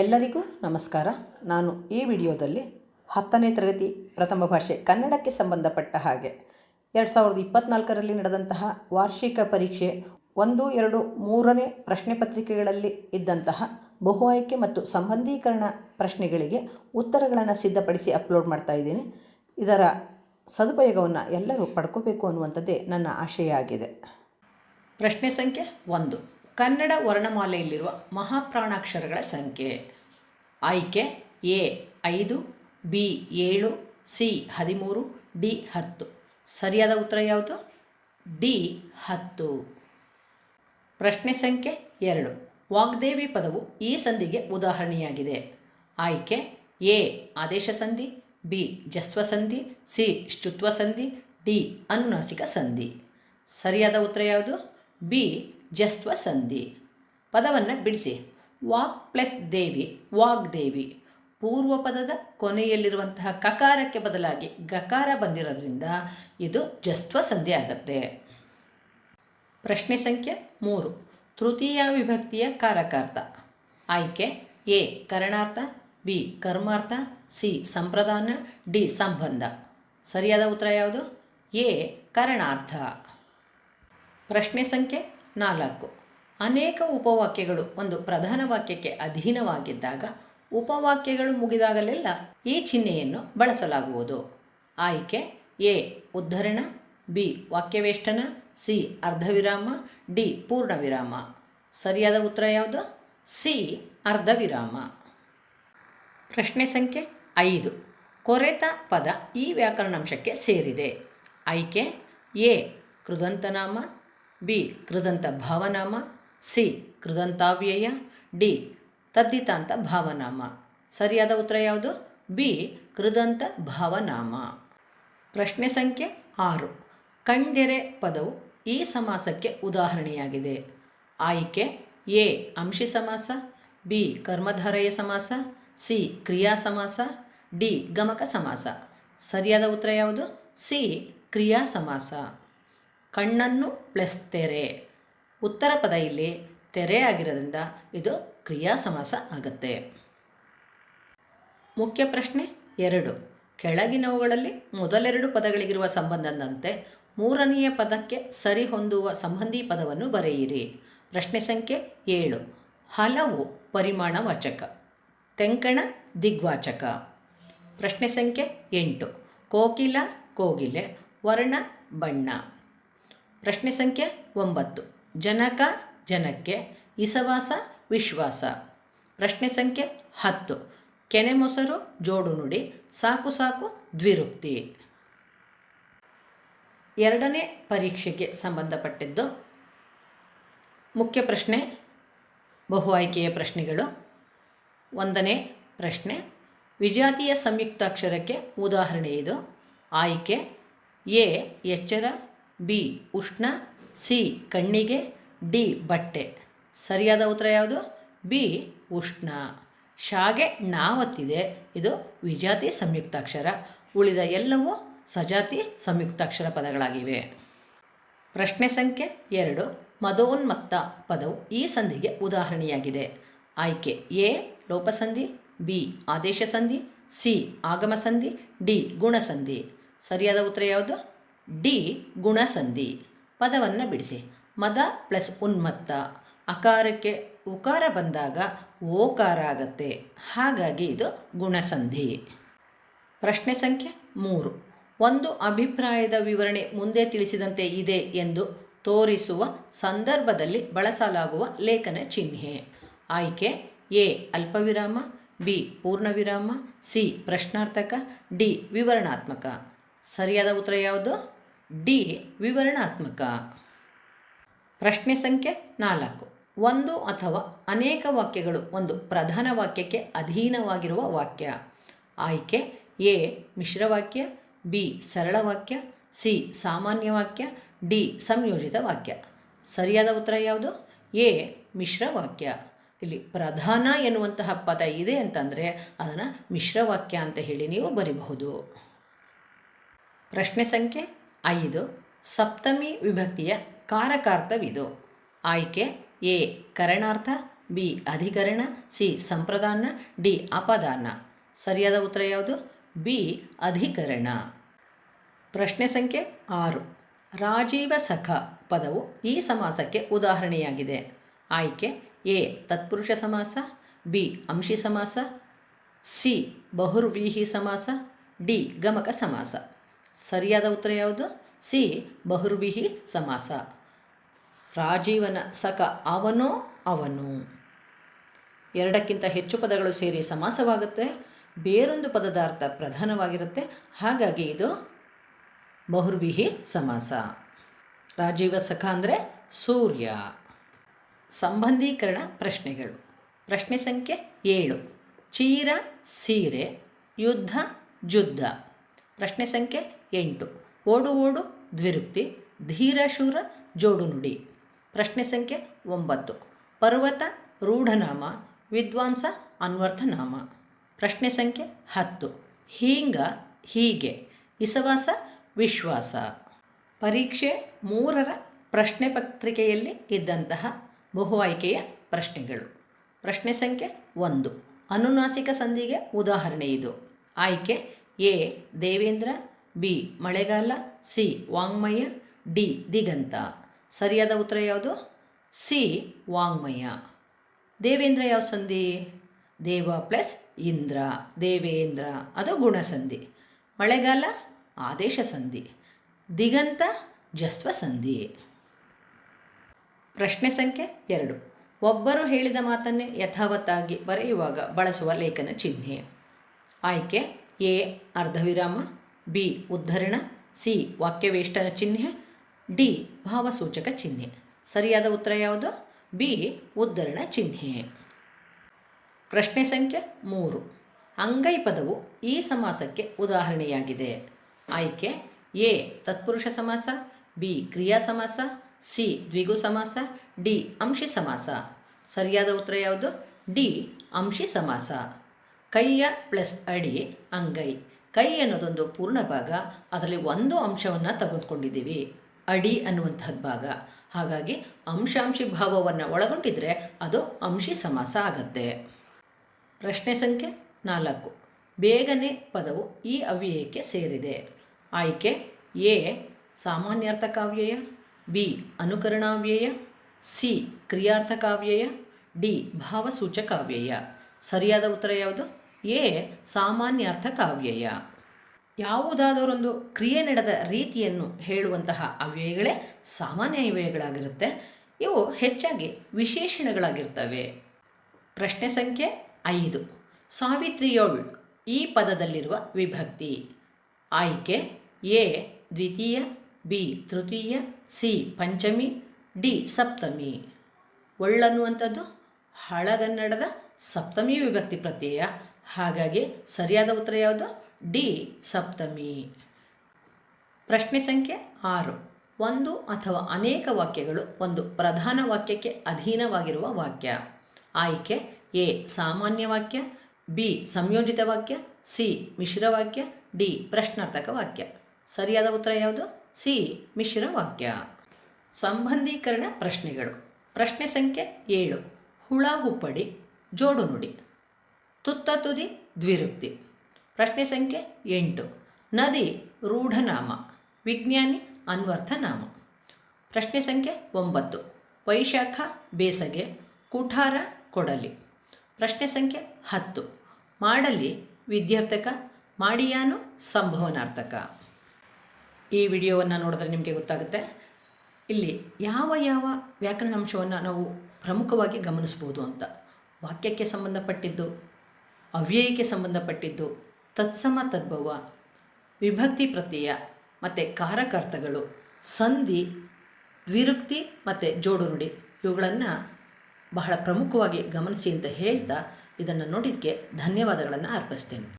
ಎಲ್ಲರಿಗೂ ನಮಸ್ಕಾರ. ನಾನು ಈ ವಿಡಿಯೋದಲ್ಲಿ ಹತ್ತನೇ ತರಗತಿ ಪ್ರಥಮ ಭಾಷೆ ಕನ್ನಡಕ್ಕೆ ಸಂಬಂಧಪಟ್ಟ ಹಾಗೆ ಎರಡು ಸಾವಿರದ ಇಪ್ಪತ್ತ್ನಾಲ್ಕರಲ್ಲಿ ನಡೆದಂತಹ ವಾರ್ಷಿಕ ಪರೀಕ್ಷೆ ಒಂದು, ಎರಡು, ಮೂರನೇ ಪ್ರಶ್ನೆ ಪತ್ರಿಕೆಗಳಲ್ಲಿ ಇದ್ದಂತಹ ಬಹು ಆಯ್ಕೆ ಮತ್ತು ಸಂಬಂಧೀಕರಣ ಪ್ರಶ್ನೆಗಳಿಗೆ ಉತ್ತರಗಳನ್ನು ಸಿದ್ಧಪಡಿಸಿ ಅಪ್ಲೋಡ್ ಮಾಡ್ತಾ ಇದ್ದೀನಿ. ಇದರ ಸದುಪಯೋಗವನ್ನು ಎಲ್ಲರೂ ಪಡ್ಕೋಬೇಕು ಅನ್ನುವಂಥದ್ದೇ ನನ್ನ ಆಶಯ ಆಗಿದೆ ಪ್ರಶ್ನೆ ಸಂಖ್ಯೆ ಒಂದು. ಕನ್ನಡ ವರ್ಣಮಾಲೆಯಲ್ಲಿರುವ ಮಹಾಪ್ರಾಣಾಕ್ಷರಗಳ ಸಂಖ್ಯೆ. ಆಯ್ಕೆ ಎ, ಐದು, ಬಿ, ಏಳು, ಸಿ, ಹದಿಮೂರು, ಡಿ, ಹತ್ತು. ಸರಿಯಾದ ಉತ್ತರ ಯಾವುದು? ಡಿ, ಹತ್ತು. ಪ್ರಶ್ನೆ ಸಂಖ್ಯೆ ಎರಡು. ವಾಗ್ದೇವಿ ಪದವು ಈ ಸಂಧಿಗೆ ಉದಾಹರಣೆಯಾಗಿದೆ. ಆಯ್ಕೆ ಎ, ಆದೇಶ ಸಂಧಿ, ಬಿ, ಜಸ್ವ ಸಂಧಿ, ಸಿ, ಶ್ಚುತ್ವ ಸಂಧಿ, ಡಿ, ಅನುನಾಸಿಕ ಸಂಧಿ. ಸರಿಯಾದ ಉತ್ತರ ಯಾವುದು? ಬಿ ಜಸ್ವ ಸಂಧಿ ಪದವನ್ನು ಬಿಡಿಸಿ. ವಾಕ್ ಪ್ಲಸ್ ದೇವಿ ವಾಗ್ದೇವಿ ಪೂರ್ವ ಪದದ ಕೊನೆಯಲ್ಲಿರುವಂತಹ ಕಕಾರಕ್ಕೆ ಬದಲಾಗಿ ಗಕಾರ ಬಂದಿರೋದ್ರಿಂದ ಇದು ಜಸ್ತ್ವ ಸಂಧಿ ಆಗುತ್ತೆ. ಪ್ರಶ್ನೆ ಸಂಖ್ಯೆ ಮೂರು. ತೃತೀಯ ವಿಭಕ್ತಿಯ ಕಾರಕಾರ್ಥ. ಆಯ್ಕೆ ಎ. ಕರಣಾರ್ಥ, ಬಿ. ಕರ್ಮಾರ್ಥ, ಸಿ. ಸಂಪ್ರದಾನ, ಡಿ. ಸಂಬಂಧ. ಸರಿಯಾದ ಉತ್ತರ ಯಾವುದು? ಎ. ಕರಣಾರ್ಥ. ಪ್ರಶ್ನೆ ಸಂಖ್ಯೆ ನಾಲ್ಕು. ಅನೇಕ ಉಪವಾಕ್ಯಗಳು ಒಂದು ಪ್ರಧಾನ ವಾಕ್ಯಕ್ಕೆ ಅಧೀನವಾಗಿದ್ದಾಗ ಉಪವಾಕ್ಯಗಳು ಮುಗಿದಾಗಲೆಲ್ಲ ಈ ಚಿಹ್ನೆಯನ್ನು ಬಳಸಲಾಗುವುದು. ಆಯ್ಕೆ ಎ. ಉದ್ಧರಣ, ಬಿ. ವಾಕ್ಯವೇಷ್ಟನ, ಸಿ. ಅರ್ಧವಿರಾಮ, ಡಿ. ಪೂರ್ಣವಿರಾಮ. ಸರಿಯಾದ ಉತ್ತರ ಯಾವುದು? ಸಿ. ಅರ್ಧವಿರಾಮ. ಪ್ರಶ್ನೆ ಸಂಖ್ಯೆ ಐದು. ಕೊರೆತ ಪದ ಈ ವ್ಯಾಕರಣಾಂಶಕ್ಕೆ ಸೇರಿದೆ. ಆಯ್ಕೆ ಎ. ಕೃದಂತನಾಮ ಬಿ, ಕೃದಂತ ಭಾವನಾಮ, ಸಿ, ಕೃದಂತಾವ್ಯಯ, ಡಿ ತದ್ದಿತಾಂತ ಭಾವನಾಮ. ಸರಿಯಾದ ಉತ್ತರ ಯಾವುದು? ಬಿ, ಕೃದಂತ ಭಾವನಾಮ. ಪ್ರಶ್ನೆ ಸಂಖ್ಯೆ ಆರು. ಕಣ್ದೆರೆ ಪದವು ಈ ಸಮಾಸಕ್ಕೆ ಉದಾಹರಣೆಯಾಗಿದೆ. ಆಯ್ಕೆ ಎ, ಅಂಶಿ ಸಮಾಸ, ಬಿ, ಕರ್ಮಧಾರಯ ಸಮಾಸ, ಸಿ, ಕ್ರಿಯಾ ಸಮಾಸ, ಡಿ, ಗಮಕ ಸಮಾಸ. ಸರಿಯಾದ ಉತ್ತರ ಯಾವುದು? ಸಿ, ಕ್ರಿಯಾ ಸಮಾಸ. ಕಣ್ಣನ್ನು ಪ್ಲಸ್ ತೆರೆ. ಉತ್ತರ ಪದ ಇಲ್ಲಿ ತೆರೆ ಆಗಿರೋದ್ರಿಂದ ಇದು ಕ್ರಿಯಾ ಸಮಾಸ ಆಗುತ್ತೆ. ಮುಖ್ಯ ಪ್ರಶ್ನೆ ಎರಡು. ಕೆಳಗಿನವುಗಳಲ್ಲಿ ಮೊದಲೆರಡು ಪದಗಳಿಗಿರುವ ಸಂಬಂಧದಂತೆ ಮೂರನೆಯ ಪದಕ್ಕೆ ಸರಿಹೊಂದುವ ಸಂಬಂಧಿ ಪದವನ್ನು ಬರೆಯಿರಿ. ಪ್ರಶ್ನೆ ಸಂಖ್ಯೆ ಏಳು. ಹಲವು ಪರಿಮಾಣವಾಚಕ. ತೆಂಕಣ ದಿಗ್ವಾಚಕ. ಪ್ರಶ್ನೆ ಸಂಖ್ಯೆ ಎಂಟು. ಕೋಕಿಲ ಕೋಗಿಲೆ, ವರ್ಣ ಬಣ್ಣ. ಪ್ರಶ್ನೆ ಸಂಖ್ಯೆ ಒಂಬತ್ತು. ಜನಕ, ಜನಕ್ಕೆ, ಇಸವಾಸ, ವಿಶ್ವಾಸ. ಪ್ರಶ್ನೆ ಸಂಖ್ಯೆ ಹತ್ತು. ಕೆನೆ ಮೊಸರು, ಜೋಡು ನುಡಿ, ಸಾಕು ಸಾಕು ದ್ವಿರುಕ್ತಿ. ಎರಡನೇ ಪರೀಕ್ಷೆಗೆ ಸಂಬಂಧಪಟ್ಟಿದ್ದು ಮುಖ್ಯ ಪ್ರಶ್ನೆ, ಬಹು ಆಯ್ಕೆಯ ಪ್ರಶ್ನೆಗಳು. ಒಂದನೇ ಪ್ರಶ್ನೆ, ವಿಜಾತಿಯ ಸಂಯುಕ್ತಾಕ್ಷರಕ್ಕೆ ಉದಾಹರಣೆ ಇದು. ಆಯ್ಕೆ, ಎ, ಎಚ್ಚರ ಬಿ, ಉಷ್ಣ, ಸಿ, ಕಣ್ಣಿಗೆ, ಡಿ, ಬಟ್ಟೆ. ಸರಿಯಾದ ಉತ್ತರ ಯಾವುದು? ಬಿ, ಉಷ್ಣ. ಶಾಗೆ ನಾವತ್ತಿದೆ. ಇದು ವಿಜಾತಿ ಸಂಯುಕ್ತಾಕ್ಷರ. ಉಳಿದ ಎಲ್ಲವೂ ಸಜಾತಿ ಸಂಯುಕ್ತಾಕ್ಷರ ಪದಗಳಾಗಿವೆ. ಪ್ರಶ್ನೆ ಸಂಖ್ಯೆ ಎರಡು. ಮದೋನ್ಮತ್ತ ಪದವು ಈ ಸಂಧಿಗೆ ಉದಾಹರಣೆಯಾಗಿದೆ. ಆಯ್ಕೆ ಎ, ಲೋಪಸಂಧಿ, ಬಿ, ಆದೇಶ ಸಂಧಿ, ಸಿ, ಆಗಮ ಸಂಧಿ, ಡಿ, ಗುಣಸಂಧಿ. ಸರಿಯಾದ ಉತ್ತರ ಯಾವುದು? ಡಿ ಗುಣಸಂಧಿ. ಪದವನ್ನು ಬಿಡಿಸಿ. ಮದ ಪ್ಲಸ್ ಉನ್ಮತ್ತ. ಅಕಾರಕ್ಕೆ ಉಕಾರ ಬಂದಾಗ ಓಕಾರ ಆಗತ್ತೆ. ಹಾಗಾಗಿ ಇದು ಗುಣಸಂಧಿ. ಪ್ರಶ್ನೆ ಸಂಖ್ಯೆ ಮೂರು. ಒಂದು ಅಭಿಪ್ರಾಯದ ವಿವರಣೆ ಮುಂದೆ ತಿಳಿಸಿದಂತೆ ಇದೆ ಎಂದು ತೋರಿಸುವ ಸಂದರ್ಭದಲ್ಲಿ ಬಳಸಲಾಗುವ ಲೇಖನ ಚಿಹ್ನೆ. ಆಯ್ಕೆ ಎ ಅಲ್ಪವಿರಾಮ, ಬಿ ಪೂರ್ಣವಿರಾಮ, ಸಿ ಪ್ರಶ್ನಾರ್ಥಕ, ಡಿ ವಿವರಣಾತ್ಮಕ. ಸರಿಯಾದ ಉತ್ತರ ಯಾವುದು? ಡಿ, ವಿವರಣಾತ್ಮಕ. ಪ್ರಶ್ನೆ ಸಂಖ್ಯೆ ನಾಲ್ಕು. ಒಂದು ಅಥವಾ ಅನೇಕ ವಾಕ್ಯಗಳು ಒಂದು ಪ್ರಧಾನ ವಾಕ್ಯಕ್ಕೆ ಅಧೀನವಾಗಿರುವ ವಾಕ್ಯ. ಆಯ್ಕೆ, ಎ ಮಿಶ್ರವಾಕ್ಯ ಬಿ, ಸರಳ ವಾಕ್ಯ, ಸಿ, ಸಾಮಾನ್ಯ ವಾಕ್ಯ, ಡಿ, ಸಂಯೋಜಿತ ವಾಕ್ಯ. ಸರಿಯಾದ ಉತ್ತರ ಯಾವುದು? ಎ, ಮಿಶ್ರ ವಾಕ್ಯ. ಇಲ್ಲಿ ಪ್ರಧಾನ ಎನ್ನುವಂತಹ ಪದ ಇದೆ ಅಂತಂದರೆ ಅದನ್ನು ಮಿಶ್ರವಾಕ್ಯ ಅಂತ ಹೇಳಿ ನೀವು ಬರಿಬಹುದು. ಪ್ರಶ್ನೆ ಸಂಖ್ಯೆ ಐದು ಸಪ್ತಮಿ ವಿಭಕ್ತಿಯ ಕಾರಕಾರ್ಥವಿದು. ಆಯ್ಕೆ ಎ ಕರಣಾರ್ಥ, ಬಿ ಅಧಿಕರಣ, ಸಿ ಸಂಪ್ರದಾನ, ಡಿ ಅಪದಾನ. ಸರಿಯಾದ ಉತ್ತರ ಯಾವುದು? ಬಿ ಅಧಿಕರಣ. ಪ್ರಶ್ನೆ ಸಂಖ್ಯೆ ಆರು. ರಾಜೀವ ಸಖ ಪದವು ಈ ಸಮಾಸಕ್ಕೆ ಉದಾಹರಣೆಯಾಗಿದೆ. ಆಯ್ಕೆ ಎ ತತ್ಪುರುಷ ಸಮಾಸ, ಬಿ ಅಂಶಿ ಸಮಾಸ, ಸಿ ಬಹುರ್ವೀಹಿ ಸಮಾಸ, ಡಿ ಗಮಕ ಸಮಾಸ. ಸರಿಯಾದ ಉತ್ತರ ಯಾವುದು? ಸಿ ಬಹುರ್ಬಿಹಿ ಸಮಾಸ. ರಾಜೀವನ ಸಖ ಅವನು ಅವನು. ಎರಡಕ್ಕಿಂತ ಹೆಚ್ಚು ಪದಗಳು ಸೇರಿ ಸಮಾಸವಾಗುತ್ತೆ. ಬೇರೊಂದು ಪದದ ಅರ್ಥ ಪ್ರಧಾನವಾಗಿರುತ್ತೆ. ಹಾಗಾಗಿ ಇದು ಬಹುರ್ವಿಹಿ ಸಮಾಸ. ರಾಜೀವ ಸಖ ಅಂದರೆ ಸೂರ್ಯ. ಸಂಬಂಧೀಕರಣ ಪ್ರಶ್ನೆಗಳು. ಪ್ರಶ್ನೆ ಸಂಖ್ಯೆ ಏಳು. ಚೀರ, ಸೀರೆ, ಯುದ್ಧ, ಜುದ್ಧ. ಪ್ರಶ್ನೆ ಸಂಖ್ಯೆ ಎಂಟು. ಓಡು ಓಡು, ದ್ವಿರುಕ್ತಿ, ಧೀರ ಶೂರ, ಜೋಡು ನುಡಿ. ಪ್ರಶ್ನೆ ಸಂಖ್ಯೆ ಒಂಬತ್ತು. ಪರ್ವತ, ರೂಢನಾಮ, ವಿದ್ವಾಂಸ, ಅನ್ವರ್ಥನಾಮ. ಪ್ರಶ್ನೆ ಸಂಖ್ಯೆ ಹತ್ತು. ಹೀಂಗ, ಹೀಗೆ. ಇಸವಾಸ, ವಿಶ್ವಾಸ. ಪರೀಕ್ಷೆ ಮೂರರ ಪ್ರಶ್ನೆ ಪತ್ರಿಕೆಯಲ್ಲಿ ಇದ್ದಂತಹ ಬಹು ಆಯ್ಕೆಯ ಪ್ರಶ್ನೆಗಳು. ಪ್ರಶ್ನೆ ಸಂಖ್ಯೆ ಒಂದು. ಅನುನಾಸಿಕ ಸಂಧಿಗೆ ಉದಾಹರಣೆ ಇದು. ಆಯ್ಕೆ ಎ, ದೇವೇಂದ್ರ ಬಿ, ಮಳೆಗಾಲ. ಸಿ, ವಾಂಗ್ಮಯ. ಡಿ, ದಿಗಂತ. ಸರಿಯಾದ ಉತ್ತರ ಯಾವುದು? ಸಿ, ವಾಂಗ್ಮಯ. ದೇವೇಂದ್ರ ಯಾವ ಸಂಧಿ? ದೇವ ಪ್ಲಸ್ ಇಂದ್ರ. ದೇವೇಂದ್ರ, ಅದು ಗುಣಸಂಧಿ. ಮಳೆಗಾಲ, ಆದೇಶ ಸಂಧಿ. ದಿಗಂತ, ಜಸ್ವ ಸಂಧಿ. ಪ್ರಶ್ನೆ ಸಂಖ್ಯೆ ಎರಡು. ಒಬ್ಬರು ಹೇಳಿದ ಮಾತನ್ನೇ ಯಥಾವತ್ತಾಗಿ ಬರೆಯುವಾಗ ಬಳಸುವ ಲೇಖನ ಚಿಹ್ನೆ. ಆಯ್ಕೆ, ಎ, ಅರ್ಧವಿರಾಮ. ಬಿ ಉದ್ಧರಣ, ಸಿ ವಾಕ್ಯವೇಷ್ಟನ ಚಿಹ್ನೆ, ಡಿ ಭಾವಸೂಚಕ ಚಿಹ್ನೆ. ಸರಿಯಾದ ಉತ್ತರ ಯಾವುದು? ಬಿ ಉದ್ಧರಣ ಚಿಹ್ನೆ. ಪ್ರಶ್ನೆ ಸಂಖ್ಯೆ ಮೂರು. ಅಂಗೈ ಪದವು ಈ ಸಮಾಸಕ್ಕೆ ಉದಾಹರಣೆಯಾಗಿದೆ. ಆಯ್ಕೆ, ಎ ತತ್ಪುರುಷ ಸಮಾಸ, ಬಿ ಕ್ರಿಯಾ ಸಮಾಸ, ಸಿ ದ್ವಿಗು ಸಮಾಸ, ಡಿ ಅಂಶಿ ಸಮಾಸ. ಸರಿಯಾದ ಉತ್ತರ ಯಾವುದು? ಡಿ ಅಂಶಿ ಸಮಾಸ. ಕೈಯ ಪ್ಲಸ್ ಅಡಿ, ಅಂಗೈ. ಕೈ ಅನ್ನೋದೊಂದು ಪೂರ್ಣ ಭಾಗ, ಅದರಲ್ಲಿ ಒಂದು ಅಂಶವನ್ನು ತೆಗೆದುಕೊಂಡಿದ್ದೀವಿ. ಅಡಿ ಅನ್ನುವಂಥದ್ದು ಭಾಗ. ಹಾಗಾಗಿ ಅಂಶಾಂಶಿ ಭಾವವನ್ನು ಒಳಗೊಂಡಿದ್ರೆ ಅದು ಅಂಶಿ ಸಮಾಸ ಆಗತ್ತೆ. ಪ್ರಶ್ನೆ ಸಂಖ್ಯೆ ನಾಲ್ಕು. ಬೇಗನೆ ಪದವು ಈ ಅವ್ಯಯಕ್ಕೆ ಸೇರಿದೆ. ಆಯ್ಕೆ ಎ ಸಾಮಾನ್ಯಾರ್ಥಕಾವ್ಯಯ ಬಿ, ಅನುಕರಣಾವ್ಯಯ, ಸಿ ಕ್ರಿಯಾರ್ಥಕಾವ್ಯಯ ಡಿ ಭಾವಸೂಚಕಾವ್ಯಯ ಸರಿಯಾದ ಉತ್ತರ ಯಾವುದು? ಎ ಕಾವ್ಯಯ ಯಾವುದಾದರೊಂದು ಕ್ರಿಯೆ ನಡೆದ ರೀತಿಯನ್ನು ಹೇಳುವಂತಹ ಅವ್ಯಯಗಳೇ ಸಾಮಾನ್ಯ ಅವ್ಯಯಗಳಾಗಿರುತ್ತೆ. ಇವು ಹೆಚ್ಚಾಗಿ ವಿಶೇಷಣಗಳಾಗಿರ್ತವೆ. ಪ್ರಶ್ನೆ ಸಂಖ್ಯೆ ಐದು. ಸಾವಿತ್ರಿಯೋಳ್ ಈ ಪದದಲ್ಲಿರುವ ವಿಭಕ್ತಿ. ಆಯ್ಕೆ ಎ ದ್ವಿತೀಯ, ಬಿ ತೃತೀಯ, ಸಿ ಪಂಚಮಿ, ಡಿ ಸಪ್ತಮಿ. ಒಳ್ಳನ್ನುವಂಥದ್ದು ಹಳಗನ್ನಡದ ಸಪ್ತಮಿ ವಿಭಕ್ತಿ ಪ್ರತ್ಯಯ. ಹಾಗಾಗಿ ಸರಿಯಾದ ಉತ್ತರ ಯಾವುದು? ಡಿ, ಸಪ್ತಮಿ. ಪ್ರಶ್ನೆ ಸಂಖ್ಯೆ ಆರು. ಒಂದು ಅಥವಾ ಅನೇಕ ವಾಕ್ಯಗಳು ಒಂದು ಪ್ರಧಾನ ವಾಕ್ಯಕ್ಕೆ ಅಧೀನವಾಗಿರುವ ವಾಕ್ಯ. ಆಯ್ಕೆ, ಎ, ಸಾಮಾನ್ಯ ವಾಕ್ಯ, ಬಿ, ಸಂಯೋಜಿತ ವಾಕ್ಯ, ಸಿ, ಮಿಶ್ರ ವಾಕ್ಯ, ಡಿ, ಪ್ರಶ್ನಾರ್ಥಕ ವಾಕ್ಯ. ಸರಿಯಾದ ಉತ್ತರ ಯಾವುದು? ಸಿ, ಮಿಶ್ರ ವಾಕ್ಯ. ಸಂಬಂಧೀಕರಣ ಪ್ರಶ್ನೆಗಳು. ಪ್ರಶ್ನೆ ಸಂಖ್ಯೆ ಏಳು. ಹುಳ, ಹುಪ್ಪಡಿ ಜೋಡು ನುಡಿ ತುತ್ತ ತುದಿ ದ್ವಿರುಕ್ತಿ. ಪ್ರಶ್ನೆ ಸಂಖ್ಯೆ ಎಂಟು. ನದಿ ರೂಢನಾಮ. ವಿಜ್ಞಾನಿ ಅನ್ವರ್ಥನಾಮ. ಪ್ರಶ್ನೆ ಸಂಖ್ಯೆ ಒಂಬತ್ತು. ವೈಶಾಖ ಬೇಸಗೆ, ಕುಠಾರ ಕೊಡಲಿ. ಪ್ರಶ್ನೆ ಸಂಖ್ಯೆ ಹತ್ತು. ಮಾಡಲಿ ವಿದ್ಯಾರ್ಥಕ, ಮಾಡಿಯಾನು ಸಂಭವನಾರ್ಥಕ. ಈ ವಿಡಿಯೋವನ್ನು ನೋಡಿದ್ರೆ ನಿಮಗೆ ಗೊತ್ತಾಗುತ್ತೆ. ಇಲ್ಲಿ ಯಾವ ಯಾವ ವ್ಯಾಕರಣಾಂಶವನ್ನು ನಾವು ಪ್ರಮುಖವಾಗಿ ಗಮನಿಸ್ಬೋದು ಅಂತ. ವಾಕ್ಯಕ್ಕೆ ಸಂಬಂಧಪಟ್ಟಿದ್ದು ಅವ್ಯಯಕ್ಕೆ ಸಂಬಂಧಪಟ್ಟಿದ್ದು ತತ್ಸಮ ತದ್ಭವ, ವಿಭಕ್ತಿ ಪ್ರತ್ಯಯ ಮತ್ತು ಕಾರಕರ್ತಗಳು, ಸಂಧಿ ದ್ವಿರುಕ್ತಿ ಮತ್ತು ಜೋಡು ನುಡಿ ಇವುಗಳನ್ನು ಬಹಳ ಪ್ರಮುಖವಾಗಿ ಗಮನಿಸಿ ಅಂತ ಹೇಳ್ತಾ ಇದನ್ನು ನೋಡಿದ್ದಕ್ಕೆ ಧನ್ಯವಾದಗಳನ್ನು ಅರ್ಪಿಸ್ತೇನೆ.